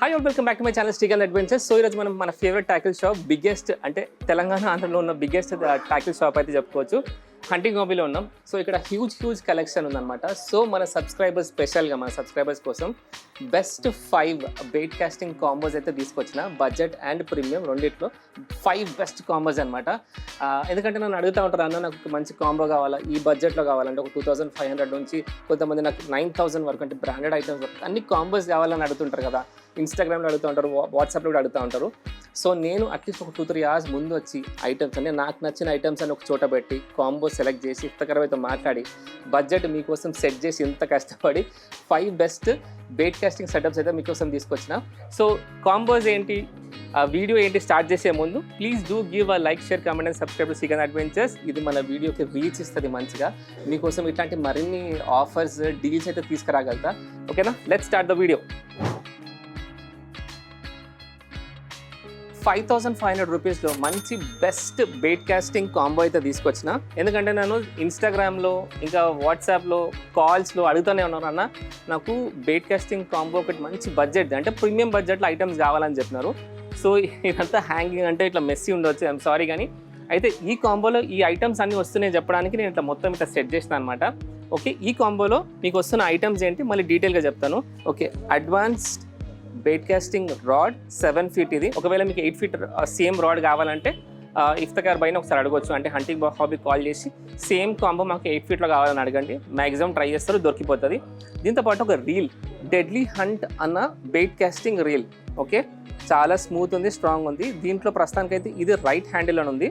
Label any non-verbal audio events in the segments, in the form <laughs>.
Hi welcome back to my channel స్టిగల్ adventures so ఈరోజు మనం మన ఫేవరెట్ ట్యాకిల్ షాప్ బిగ్గెస్ట్ అంటే తెలంగాణ ఆంధ్రలో ఉన్న బిగ్గెస్ట్ ట్యాకిల్ షాప్ అయితే చెప్పుకోవచ్చు. హంటింగ్ హాబీలో ఉన్నాం. సో ఇక్కడ హ్యూజ్ హ్యూజ్ కలెక్షన్ ఉందన్నమాట. సో మన సబ్స్క్రైబర్స్ స్పెషల్గా మన సబ్స్క్రైబర్స్ కోసం best five bait casting combos అయితే తీసుకొచ్చిన బడ్జెట్ అండ్ ప్రీమియం రెండిట్లో ఫైవ్ బెస్ట్ కాంబోస్ అనమాట ఎందుకంటే నన్ను అడుగుతూ ఉంటారు అన్న నాకు మంచి కాంబో కావాలా? ఈ బడ్జెట్లో కావాలంటే ఒక టూ థౌసండ్ ఫైవ్ హండ్రెడ్ నుంచి కొంతమంది నాకు నైన్ థౌసండ్ వరకు అంటే బ్రాండెడ్ ఐటమ్స్ వరకు అన్ని కాంబోస్ కావాలని అడుగుతుంటారు కదా. ఇన్స్టాగ్రామ్లో అడుగుతూ ఉంటారు వాట్సాప్లో కూడా అడుగుతూ ఉంటారు. సో నేను అట్లీస్ట్ ఒక టూ త్రీ అవర్స్ ముందు వచ్చి ఐటమ్స్ అంటే నాకు నచ్చిన ఐటమ్స్ అని ఒక చోట పెట్టి కాంబో సెలెక్ట్ చేసి ఇఫ్తకరమైతే మాట్లాడి బడ్జెట్ మీకోసం సెట్ చేసి ఇంత కష్టపడి five best bait casting setups అయితే మీకోసం తీసుకొచ్చిన. సో కాంబోస్ ఏంటి? ఆ వీడియో ఏంటి? స్టార్ట్ చేసే ముందు please do give a like share comment and subscribe సీగన్ adventures ఇది మన వీడియోకి రీచ్ ఇస్తుంది మంచిగా. మీకోసం ఇట్లాంటి మరిన్ని ఆఫర్స్ డీల్స్ అయితే తీసుకురాగలుగుతా. ఓకేనా let start the video five thousand five hundred రూపీస్లో మంచి బెస్ట్ బేట్ కాస్టింగ్ కాంబో అయితే తీసుకొచ్చిన. ఎందుకంటే నేను ఇన్స్టాగ్రామ్లో ఇంకా వాట్సాప్లో కాల్స్లో అడుగుతూనే ఉన్నాను అన్న నాకు బేట్ కాస్టింగ్ కాంబో ఒకటి మంచి బడ్జెట్ అంటే ప్రీమియం బడ్జెట్లో ఐటమ్స్ కావాలని చెప్పినారు. సో ఇదంతా హ్యాంగింగ్ అంటే ఇట్లా మెస్సీ ఉండొచ్చు ఐఎమ్ సారీ కానీ. అయితే ఈ కాంబోలో ఈ ఐటమ్స్ అన్నీ వస్తున్నాయి చెప్పడానికి నేను ఇట్లా మొత్తం ఇట్లా సెట్ చేసిన అనమాట ఓకే ఈ కాంబోలో మీకు వస్తున్న ఐటమ్స్ ఏంటి? మళ్ళీ డీటెయిల్గా చెప్తాను. Okay advanced bait casting rod seven feet ఇది. ఒకవేళ మీకు ఎయిట్ ఫీట్ సేమ్ రాడ్ కావాలంటే ఇఫ్తకార్ బైన ఒకసారి అడగొచ్చు. అంటే హంటింగ్ హాబీ కాల్ చేసి సేమ్ కాంబో మాకు ఎయిట్ ఫీట్లో కావాలని అడగండి. మ్యాక్సిమం ట్రై చేస్తారు దొరికిపోతుంది. దీంతో పాటు ఒక రీల్ డెడ్లీ హంట్ అన్న బెయిట్ కాస్టింగ్ రీల్ ఓకే? చాలా స్మూత్ ఉంది స్ట్రాంగ్ ఉంది. దీంట్లో ప్రస్తుతానికైతే ఇది రైట్ హ్యాండిల్ అని ఉంది.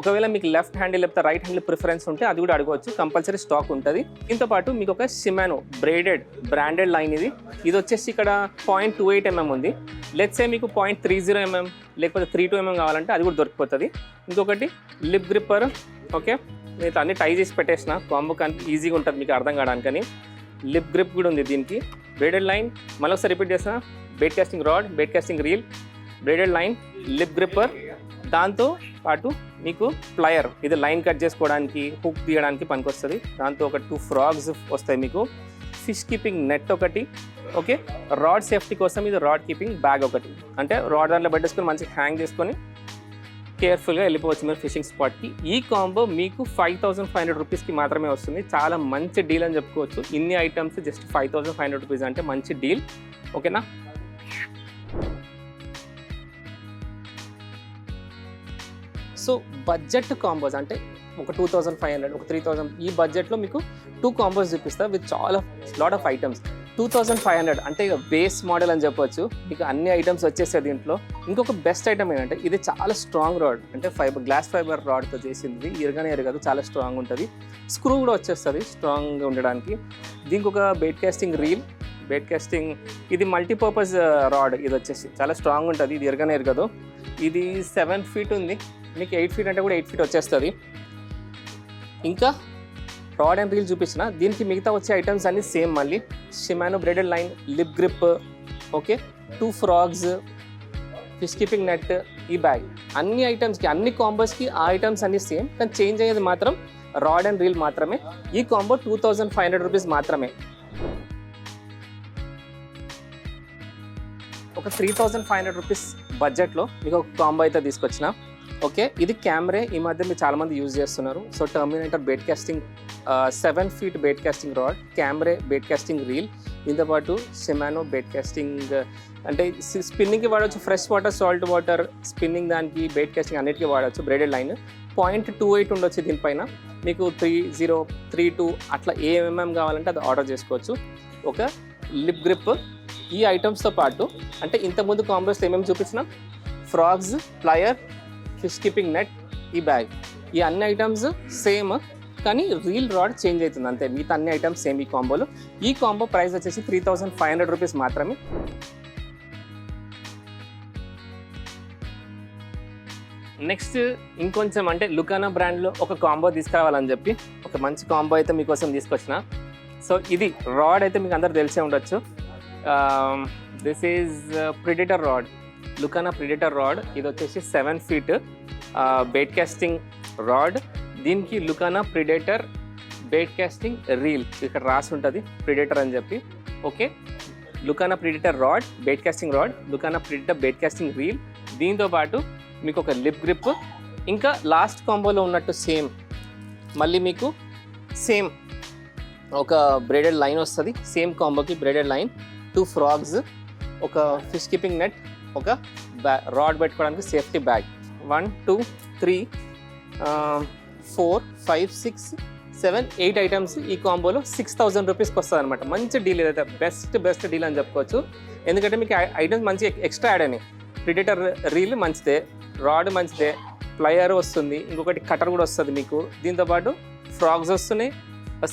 ఒకవేళ మీకు లెఫ్ట్ హ్యాండిల్ లేకపోతే రైట్ హ్యాండిల్ ప్రిఫరెన్స్ ఉంటే అది కూడా అడగవచ్చు. కంపల్సరీ స్టాక్ ఉంటుంది. దీంతో పాటు మీకు ఒక సిమానో బ్రేడెడ్ బ్రాండెడ్ లైన్ ఇది. ఇది వచ్చేసి ఇక్కడ పాయింట్ టూ ఎయిట్ ఎంఎం ఉంది. లెట్స్ ఏ మీకు పాయింట్ త్రీ జీరో ఎంఎం లేకపోతే త్రీ టూ ఎంఎం కావాలంటే అది కూడా దొరికిపోతుంది. ఇంకొకటి లిప్ గ్రిప్పర్ ఓకే నేను అన్ని టై చేసి పెట్టేసిన. కాంబో కానీ ఈజీగా ఉంటుంది మీకు అర్థం కావడానికని. లిప్ గ్రిప్ కూడా ఉంది దీనికి. బ్రేడెడ్ లైన్ మళ్ళీ ఒకసారి రిపీట్ చేసిన bait casting rod bait casting reel braided line lip gripper దాంతో పాటు మీకు ప్లయర్ ఇది లైన్ కట్ చేసుకోవడానికి హుక్ తీయడానికి పనికొస్తుంది. దాంతో ఒక టూ ఫ్రాగ్స్ వస్తాయి మీకు. ఫిష్ కీపింగ్ నెట్ ఒకటి ఓకే రాడ్ సేఫ్టీ కోసం ఇది రాడ్ కీపింగ్ బ్యాగ్ ఒకటి. అంటే రాడ్ దాంట్లో పెట్టేసుకొని మంచిగా హ్యాంగ్ చేసుకొని కేర్ఫుల్గా వెళ్ళిపోవచ్చు మీరు ఫిషింగ్ స్పాట్కి ఈ కాంబో మీకు ఫైవ్ థౌసండ్ ఫైవ్ హండ్రెడ్ రూపీస్కి మాత్రమే వస్తుంది. చాలా మంచి డీల్ అని చెప్పుకోవచ్చు. ఇన్ని items just five thousand five hundred rupees అంటే మంచి డీల్ ఓకేనా సో బడ్జెట్ కాంబోస్ అంటే ఒక టూ థౌసండ్ ఫైవ్ హండ్రెడ్ ఒక త్రీ థౌసండ్ ఈ బడ్జెట్లో మీకు టూ కాంబోస్ చూపిస్తా విత్ చాలా lot of items two thousand five hundred అంటే ఇక బేస్ మోడల్ అని చెప్పొచ్చు. మీకు అన్ని ఐటమ్స్ వచ్చేసాయి దీంట్లో. ఇంకొక బెస్ట్ ఐటమ్ ఏంటంటే ఇది చాలా స్ట్రాంగ్ రాడ్ అంటే ఫైబర్ గ్లాస్ ఫైబర్ రాడ్తో చేసింది. ఇరగానే ఎరగదు చాలా స్ట్రాంగ్ ఉంటుంది. స్క్రూ కూడా వచ్చేస్తుంది స్ట్రాంగ్గా ఉండడానికి. దీనికి ఒక bait casting reel bait casting ఇది మల్టీపర్పస్ రాడ్ uh, ఇది వచ్చేసి చాలా స్ట్రాంగ్ ఉంటుంది ఇది ఎరగనే ఎరగదు ఇది సెవెన్ ఫీట్ ఉంది. మీకు ఎయిట్ ఫీట్ అంటే కూడా ఎయిట్ ఫీట్ వచ్చేస్తుంది. ఇంకా రాడ్ అండ్ రీల్ చూపించిన దీనికి మిగతా వచ్చే ఐటమ్స్ అన్నీ సేమ్ మళ్ళీ. Shimano braided line lip grip okay two frogs fish keeping net ఈ బ్యాగ్ అన్ని ఐటమ్స్కి అన్ని కాంబోస్కి ఆ ఐటమ్స్ అన్ని సేమ్ కానీ చేంజ్ అయ్యేది మాత్రం రాడ్ అండ్ రీల్ మాత్రమే. ఈ combo two thousand five hundred rupees మాత్రమే. ఒక three thousand five hundred rupees బడ్జెట్లో మీకు ఒక కాంబో అయితే తీసుకొచ్చిన. ఓకే? ఇది కెమెరే ఈ మధ్య మీరు చాలామంది యూజ్ చేస్తున్నారు. So terminator bait casting seven feet bait casting rod కెమెరే bait casting reel దీంతో పాటు షిమానో బేట్ కాస్టింగ్ అంటే స్పిన్నింగ్కి వాడవచ్చు fresh water salt water spinning దానికి బేట్ కాస్టింగ్ అన్నిటికీ వాడవచ్చు braided line. Point two eight ఉండొచ్చు దీనిపైన. మీకు త్రీ జీరో త్రీ టూ అట్లా ఏ ఎంఎం కావాలంటే అది ఆర్డర్ చేసుకోవచ్చు. ఒక లిప్ గ్రిప్. ఈ ఐటమ్స్తో పాటు అంటే ఇంతకుముందు కాంబోస్ ఏమేమి చూపించినాం? Frogs plier fish keeping net ఈ బ్యాగ్. ఈ అన్ని ఐటమ్స్ సేమ్ కానీ రీల్ రాడ్ చేంజ్ అవుతుంది అంతే. మిగతా అన్ని ఐటమ్స్ సేమ్ ఈ కాంబోలో ఈ కాంబో ప్రైస్ వచ్చేసి three thousand five hundred rupees మాత్రమే. నెక్స్ట్ ఇంకొంచెం అంటే లుకానా బ్రాండ్లో ఒక కాంబో తీసుకురావాలని చెప్పి ఒక మంచి కాంబో అయితే మీకోసం తీసుకొచ్చిన. సో ఇది రాడ్ అయితే మీకు అందరు తెలిసే ఉండొచ్చు. This is predator rod Lucana predator rod ఇది వచ్చేసి seven feet bait casting rod దీనికి Lucana predator bait casting reel ఇక్కడ రాసి ఉంటుంది ప్రిడేటర్ అని చెప్పి. Okay Lucana predator rod bait casting rod Lucana predator bait casting reel దీంతో పాటు మీకు ఒక లిప్ గ్రిప్ ఇంకా లాస్ట్ కాంబోలో ఉన్నట్టు సేమ్ మళ్ళీ మీకు సేమ్ ఒక బ్రేడెడ్ లైన్ వస్తుంది. సేమ్ కాంబోకి బ్రేడెడ్ లైన్ టూ ఫ్రాగ్స్ ఒక ఫిష్ కీపింగ్ నెట్ ఒక బ్యా రాడ్ పెట్టుకోవడానికి safety bag one two three four five six seven eight items ఈ కాంబోలో సిక్స్ థౌసండ్ రూపీస్కి వస్తుంది అనమాట మంచి డీల్ ఏదైతే బెస్ట్ బెస్ట్ డీల్ అని చెప్పుకోవచ్చు. ఎందుకంటే మీకు ఐటమ్స్ మంచి ఎక్స్ట్రా యాడ్ అయినాయి. ప్రిడేటర్ రీల్ మంచిదే రాడ్ మంచిదే ప్లయర్ వస్తుంది ఇంకొకటి కటర్ కూడా వస్తుంది మీకు. దీంతోపాటు ఫ్రాగ్స్ వస్తున్నాయి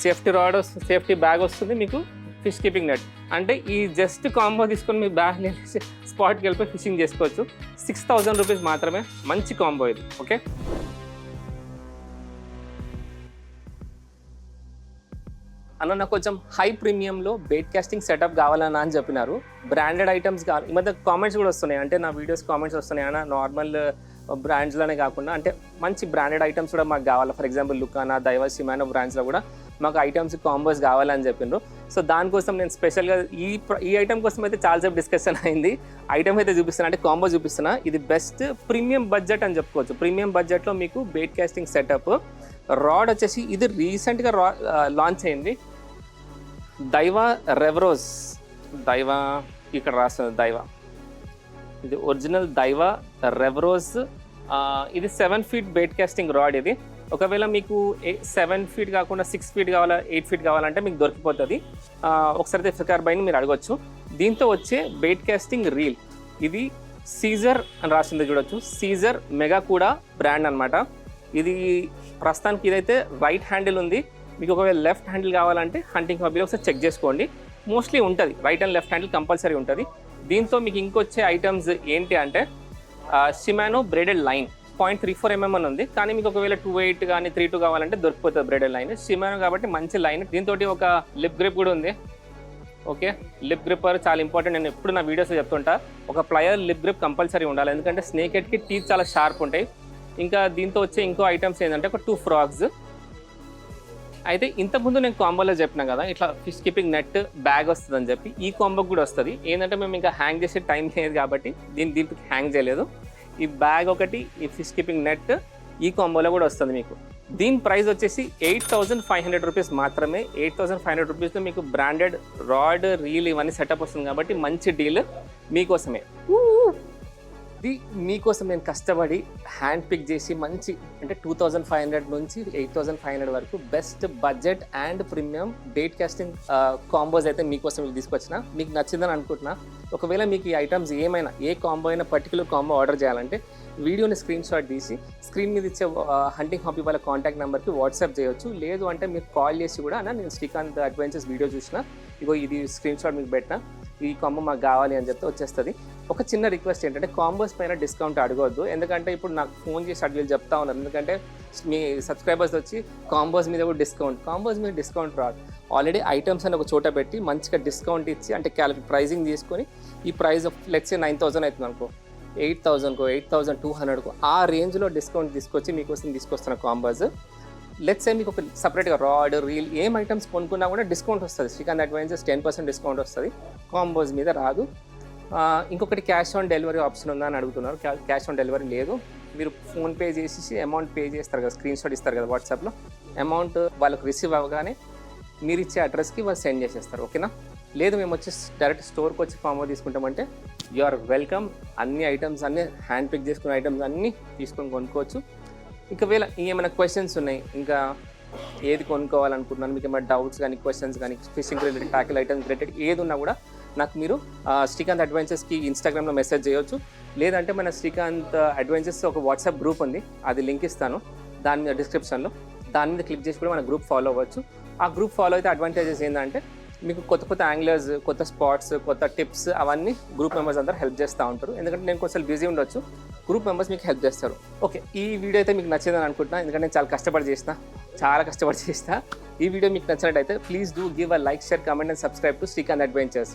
సేఫ్టీ రాడ్ వస్తుంది సేఫ్టీ బ్యాగ్ వస్తుంది మీకు. Fish keeping net. అంటే ఈ జస్ట్ కాంబో తీసుకొని మీ బ్యాగ్ <laughs> స్పాట్కి వెళ్ళిపోయి ఫిషింగ్ చేసుకోవచ్చు. సిక్స్ థౌజండ్ రూపీస్ మాత్రమే మంచి కాంబో ఇది ఓకే? అన్న నాకు కొంచెం హై ప్రీమియంలో బేట్ కాస్టింగ్ సెటప్ కావాలన్నా అని చెప్పినారు. బ్రాండెడ్ ఐటమ్స్ కావాలి. ఈ మధ్య కామెంట్స్ కూడా వస్తున్నాయి. అంటే నా వీడియోస్ కామెంట్స్ వస్తున్నాయి. అన్న నార్మల్ బ్రాండ్స్లోనే కాకుండా అంటే మంచి బ్రాండెడ్ ఐటమ్స్ కూడా మాకు కావాలి. ఫర్ ఎగ్జాంపుల్ లుకానా దైవ సిమానో బ్రాండ్స్లో కూడా మాకు ఐటమ్స్ కాంబోస్ కావాలని చెప్పిండ్రు సో దానికోసం నేను స్పెషల్గా ఈ ఈ ఐటమ్ కోసం అయితే చాలాసేపు డిస్కషన్ అయింది. ఐటమ్ అయితే చూపిస్తున్నా అంటే కాంబో చూపిస్తున్నా. ఇది బెస్ట్ ప్రీమియం బడ్జెట్ అని చెప్పుకోవచ్చు. ప్రీమియం బడ్జెట్లో మీకు బేట్ కాస్టింగ్ సెటప్. రాడ్ వచ్చేసి ఇది రీసెంట్గా రా లాంచ్ అయింది. దైవా రెవరోస్ దైవా ఇక్కడ రాస్తుంది దైవా. ఇది ఒరిజినల్ దైవా రెవరోస్ ఇది seven feet bait casting rod ఇది. ఒకవేళ మీకు సెవెన్ ఫీట్ కాకుండా సిక్స్ ఫీట్ కావాలా ఎయిట్ ఫీట్ కావాలంటే మీకు దొరికిపోతుంది. ఒకసారి ఒకసారి ఫికార్ బైని మీరు అడగొచ్చు. దీంతో వచ్చే బెయిట్ కాస్టింగ్ రీల్ ఇది సీజర్ అని రాసింది చూడొచ్చు. సీజర్ మెగా కూడా బ్రాండ్ అన్నమాట. ఇది ప్రస్తుతానికి ఇదైతే రైట్ హ్యాండిల్ ఉంది. మీకు ఒకవేళ లెఫ్ట్ హ్యాండిల్ కావాలంటే హంటింగ్ హాబీలో ఒకసారి చెక్ చేసుకోండి. మోస్ట్లీ ఉంటుంది. Right and left handle compulsory ఉంటుంది. దీంతో మీకు ఇంకొచ్చే ఐటమ్స్ ఏంటి అంటే Shimano braided line point three four mm అని ఉంది. కానీ మీకు ఒకవేళ టూ ఎయిట్ కానీ త్రీ టూ కావాలంటే దొరికిపోతుంది బ్రేడెడ్ లైన్. సిమానో కాబట్టి మంచి లైన్. దీంతో ఒక లిప్ గ్రిప్ కూడా ఉంది. ఓకే? లిప్ గ్రిప్పర్ చాలా ఇంపార్టెంట్. నేను ఎప్పుడు నా వీడియోస్లో చెప్తుంటా. ఒక ప్లయర్ లిప్ గ్రిప్ కంపల్సరీ ఉండాలి. ఎందుకంటే స్నేక్ హెడ్కి టీత్ చాలా షార్ప్ ఉంటాయి. ఇంకా దీంతో వచ్చే ఇంకో ఐటమ్స్ ఏంటంటే ఒక టూ ఫ్రాగ్స్ అయితే ఇంతకుముందు నేను కాంబోలో చెప్పినా కదా ఇట్లా ఫిష్ కీపింగ్ నెట్ బ్యాగ్ వస్తుంది అని చెప్పి ఈ కాంబో కూడా వస్తుంది. ఏంటంటే మేము ఇంకా హ్యాంగ్ చేసే టైం లేదు కాబట్టి దీన్ని దీనికి హ్యాంగ్ చేయలేదు. ఈ బ్యాగ్ ఒకటి ఈ ఫిష్ కీపింగ్ నెట్ ఈ కాంబోలో కూడా వస్తుంది మీకు. దీని ప్రైస్ వచ్చేసి eight thousand five hundred rupees మాత్రమే. ఎయిట్ థౌసండ్ ఫైవ్ హండ్రెడ్ రూపీస్లో మీకు బ్రాండెడ్ రాడ్ రీల్ ఇవన్నీ సెటప్ వస్తుంది కాబట్టి మంచి డీల్ మీకోసమే. ఇది మీకోసం నేను కష్టపడి హ్యాండ్ పిక్ చేసి మంచి అంటే టూ థౌజండ్ ఫైవ్ హండ్రెడ్ నుంచి ఎయిట్ థౌసండ్ ఫైవ్ హండ్రెడ్ వరకు best budget and premium bait casting combos అయితే మీకోసం తీసుకొచ్చిన. మీకు నచ్చిందని అనుకుంటున్నా. ఒకవేళ మీకు ఈ ఐటమ్స్ ఏమైనా ఏ కాంబో అయినా పర్టికులర్ కాంబో ఆర్డర్ చేయాలంటే వీడియోని స్క్రీన్ షాట్ తీసి స్క్రీన్ మీద ఇచ్చే హంటింగ్ హాబీ వాళ్ళ కాంటాక్ట్ నెంబర్కి వాట్సాప్ చేయొచ్చు. లేదు అంటే మీరు కాల్ చేసి కూడా అన్న నేను శ్రీకాంత్ అడ్వెంచర్స్ వీడియో చూసిన. ఇగో ఇది స్క్రీన్ షాట్ మీకు పెట్టిన. ఈ కాంబో మాకు కావాలి అని చెప్తే వచ్చేస్తుంది. ఒక చిన్న రిక్వెస్ట్ ఏంటంటే కాంబోస్ పైన డిస్కౌంట్ అడగవద్దు ఎందుకంటే ఇప్పుడు నాకు ఫోన్ చేసి షెడ్యూల్ చెప్తా ఉన్నారు. ఎందుకంటే మీ సబ్స్క్రైబర్స్ వచ్చి కాంబోస్ మీద కూడా డిస్కౌంట్ కాంబోస్ మీద డిస్కౌంట్ రాదు. ఆల్రెడీ ఐటమ్స్ అని ఒక చోట పెట్టి మంచిగా డిస్కౌంట్ ఇచ్చి అంటే క్యాలిక్యులేట్ ప్రైజింగ్ తీసుకొని ఈ ప్రైస్ లెట్స్ నైన్ థౌసండ్ అవుతుంది అనుకో ఎయిట్ థౌసండ్కో ఎయిట్ థౌసండ్ టూ హండ్రెడ్కో ఆ రేంజ్లో డిస్కౌంట్ తీసుకొచ్చి మీకోసం తీసుకొస్తున్న కాంబోస్ లెట్స్ ఏ మీకు ఒక సపరేట్గా రాడ్ రీల్ ఏం ఐటమ్స్ కొనుక్కున్నా కూడా డిస్కౌంట్ వస్తుంది. Srikanth adventures ten percent discount వస్తుంది. కాంబోస్ మీద రాదు. ఇంకొకటి క్యాష్ ఆన్ డెలివరీ ఆప్షన్ ఉందా అని అడుగుతున్నారు. క్యాష్ ఆన్ డెలివరీ లేదు. మీరు ఫోన్ పే చేసేసి అమౌంట్ పే చేస్తారు కదా స్క్రీన్ షాట్ ఇస్తారు కదా వాట్సాప్లో అమౌంట్ వాళ్ళకి రిసీవ్ అవ్వగానే మీరు ఇచ్చే అడ్రస్కి వాళ్ళు సెండ్ చేసేస్తారు. ఓకేనా లేదు మేము వచ్చి డైరెక్ట్ స్టోర్కి వచ్చి ఫామ్ తీసుకుంటామంటే యు ఆర్ వెల్కమ్ అన్ని ఐటమ్స్ అన్ని హ్యాండ్ పిక్ చేసుకున్న ఐటమ్స్ అన్నీ తీసుకొని కొనుక్కోవచ్చు. ఇంకా వేళ ఏమైనా క్వశ్చన్స్ ఉన్నాయి? ఇంకా ఏది కొనుక్కోవాలనుకుంటున్నాను? మీకు ఏమైనా డౌట్స్ కానీ క్వశ్చన్స్ కానీ fishing related tackle items related ఏది ఉన్నా కూడా నాకు మీరు శ్రీకాంత్ అడ్వెంచర్స్కి ఇన్స్టాగ్రామ్లో మెసేజ్ చేయొచ్చు. లేదంటే మన శ్రీకాంత్ అడ్వెంచర్స్ ఒక వాట్సాప్ గ్రూప్ ఉంది. అది లింక్ ఇస్తాను. దాని మీద డిస్క్రిప్షన్లో దాని మీద క్లిక్ చేసి కూడా మన గ్రూప్ ఫాలో అవ్వచ్చు. ఆ గ్రూప్ ఫాలో అయితే అడ్వాంటేజెస్ ఏంటంటే మీకు కొత్త కొత్త యాంగ్లర్స్ కొత్త స్పాట్స్ కొత్త టిప్స్ అవన్నీ గ్రూప్ మెంబర్స్ అందరూ హెల్ప్ చేస్తూ ఉంటారు. ఎందుకంటే నేను కొంచెం బిజీ ఉండొచ్చు. గ్రూప్ మెంబర్స్ మీకు హెల్ప్ చేస్తారు. ఓకే ఈ వీడియో అయితే మీకు నచ్చిందని అనుకుంటున్నా. ఎందుకంటే నేను చాలా కష్టపడి చేసిన చాలా కష్టపడి చేసిన. ఈ వీడియో మీకు నచ్చినట్టయితే please do give a like share comment and subscribe to Srikanth adventures